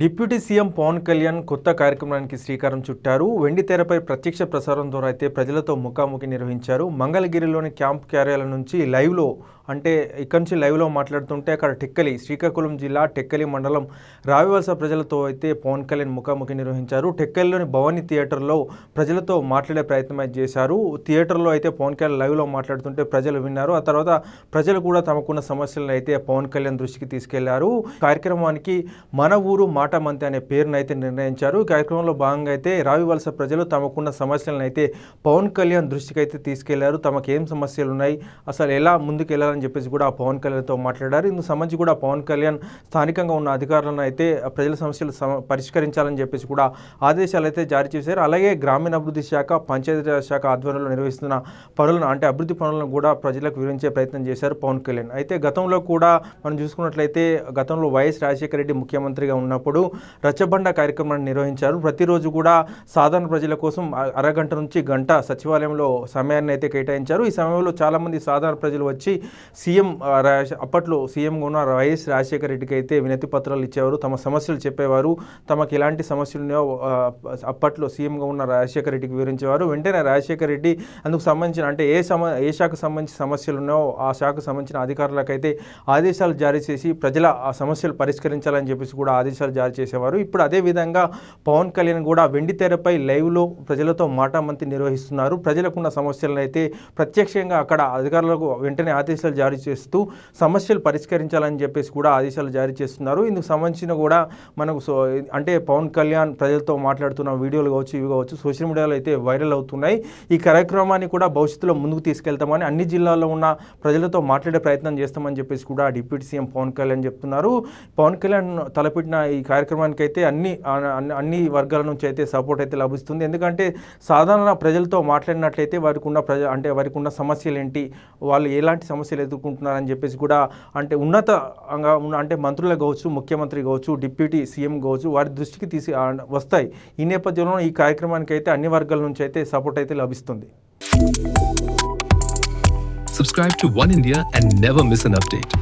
Deputy CM Pawan Kalyan కొత్త కార్యక్రమానికి శ్రీకారం చుట్టారు. వెండి తెరపై ప్రత్యక్ష ప్రసారం ద్వారా అయితే ప్రజలతో ముఖాముఖి నిర్వహించారు. మంగళగిరిలోని క్యాంప్ కార్యాలయం నుంచి లైవ్లో అంటే ఇక్కడి నుంచి లైవ్లో మాట్లాడుతుంటే అక్కడ టెక్కలి శ్రీకాకుళం జిల్లా టెక్కలి మండలం రావివలస ప్రజలతో అయితే పవన్ కళ్యాణ్ ముఖాముఖి నిర్వహించారు. టెక్కలిలోని భవానీ థియేటర్లో ప్రజలతో మాట్లాడే ప్రయత్నం అయితే చేశారు. థియేటర్లో అయితే పవన్ కళ్యాణ్ లైవ్లో మాట్లాడుతుంటే ప్రజలు విన్నారు. ఆ తర్వాత ప్రజలు కూడా తమకున్న సమస్యలను అయితే పవన్ కళ్యాణ్ దృష్టికి తీసుకెళ్ళారు. కార్యక్రమానికి మన ఊరు మాట మంతి అనే పేరును అయితే నిర్ణయించారు. ఈ కార్యక్రమంలో భాగంగా అయితే రావివలస ప్రజలు తమకున్న సమస్యలను అయితే పవన్ కళ్యాణ్ దృష్టికి అయితే తీసుకెళ్ళారు. తమకు ఏం సమస్యలు ఉన్నాయి అసలు ఎలా ముందుకు వెళ్ళాలని చెప్పేసి కూడా పవన్ కళ్యాణ్తో మాట్లాడారు. ఇందుకు సంబంధించి కూడా పవన్ కళ్యాణ్ స్థానికంగా ఉన్న అధికారులను అయితే ప్రజల సమస్యలు పరిష్కరించాలని చెప్పేసి కూడా ఆదేశాలు అయితే జారీ చేశారు. అలాగే గ్రామీణాభివృద్ధి శాఖ పంచాయతీరాజ్ శాఖ ఆధ్వర్యంలో నిర్వహిస్తున్న పనులను అంటే అభివృద్ధి పనులను కూడా ప్రజలకు వివరించే ప్రయత్నం చేశారు పవన్ కళ్యాణ్. అయితే గతంలో కూడా మనం చూసుకున్నట్లయితే గతంలో వైఎస్ రాజశేఖర రెడ్డి ముఖ్యమంత్రిగా ఉన్నప్పుడు రచ్చబండ కార్యక్రమాన్ని నిర్వహించారు. ప్రతిరోజు కూడా సాధారణ ప్రజల కోసం అరగంట నుంచి గంట సచివాలయంలో సమయాన్ని అయితే కేటాయించారు. ఈ సమయంలో చాలామంది సాధారణ ప్రజలు వచ్చి సీఎం అప్పట్లో సీఎంగా ఉన్న వైఎస్ రాజశేఖర రెడ్డికి అయితే వినతి పత్రాలు ఇచ్చేవారు తమ సమస్యలు చెప్పేవారు తమకు ఎలాంటి సమస్యలు ఉన్నాయో అప్పట్లో సీఎంగా ఉన్న రాజశేఖర రెడ్డికి వివరించేవారు. వెంటనే రాజశేఖర రెడ్డి అందుకు సంబంధించిన అంటే ఏ సమ ఏ శాఖకు సంబంధించిన సమస్యలు ఉన్నాయో ఆ శాఖకు సంబంధించిన అధికారులకైతే ఆదేశాలు జారీ చేసి ప్రజల ఆ సమస్యలు పరిష్కరించాలని చెప్పేసి కూడా ఆదేశాలు జారీ చేసేవారు. ఇప్పుడు అదే విధంగా పవన్ కళ్యాణ్ కూడా వెండి తెరపై లైవ్లో ప్రజలతో మాటామంతి నిర్వహిస్తున్నారు. ప్రజలకున్న సమస్యలను అయితే ప్రత్యక్షంగా అక్కడ అధికారులకు వెంటనే ఆదేశాలు జారీ చేస్తూ సమస్యలు పరిష్కరించాలని చెప్పేసి కూడా ఆదేశాలు జారీ చేస్తున్నారు. ఇందుకు సంబంధించిన కూడా మనకు సో అంటే పవన్ కళ్యాణ్ ప్రజలతో మాట్లాడుతున్న వీడియోలు కావచ్చు ఇవి కావచ్చు సోషల్ మీడియాలో అయితే వైరల్ అవుతున్నాయి. ఈ కార్యక్రమాన్ని కూడా భవిష్యత్తులో ముందుకు తీసుకెళ్తామని అన్ని జిల్లాల్లో ఉన్న ప్రజలతో మాట్లాడే ప్రయత్నం చేస్తామని చెప్పేసి కూడా డిప్యూటీ సీఎం పవన్ కళ్యాణ్ చెప్తున్నారు. పవన్ కళ్యాణ్ తలపెట్టిన ఈ కార్యక్రమానికి అయితే అన్ని అన్ని- అన్ని వర్గాల నుంచి అయితే సపోర్ట్ అయితే లభిస్తుంది. ఎందుకంటే సాధారణ ప్రజలతో మాట్లాడినట్లయితే వారికి ఉన్న ప్రజ అంటే వారికి ఉన్న సమస్యలు ఏంటి వాళ్ళు ఎలాంటి సమస్యలు ఎదుర్కొంటున్నారని చెప్పేసి కూడా అంటే ఉన్నతంగా ఉన్న అంటే మంత్రులు కావచ్చు ముఖ్యమంత్రి కావచ్చు డిప్యూటీ సీఎం కావచ్చు వారి దృష్టికి తీసి వస్తాయి ఈ నేపథ్యంలో ఈ కార్యక్రమానికి అయితే అన్ని వర్గాల నుంచి అయితే సపోర్ట్ అయితే లభిస్తుంది Subscribe to One India and never miss an update.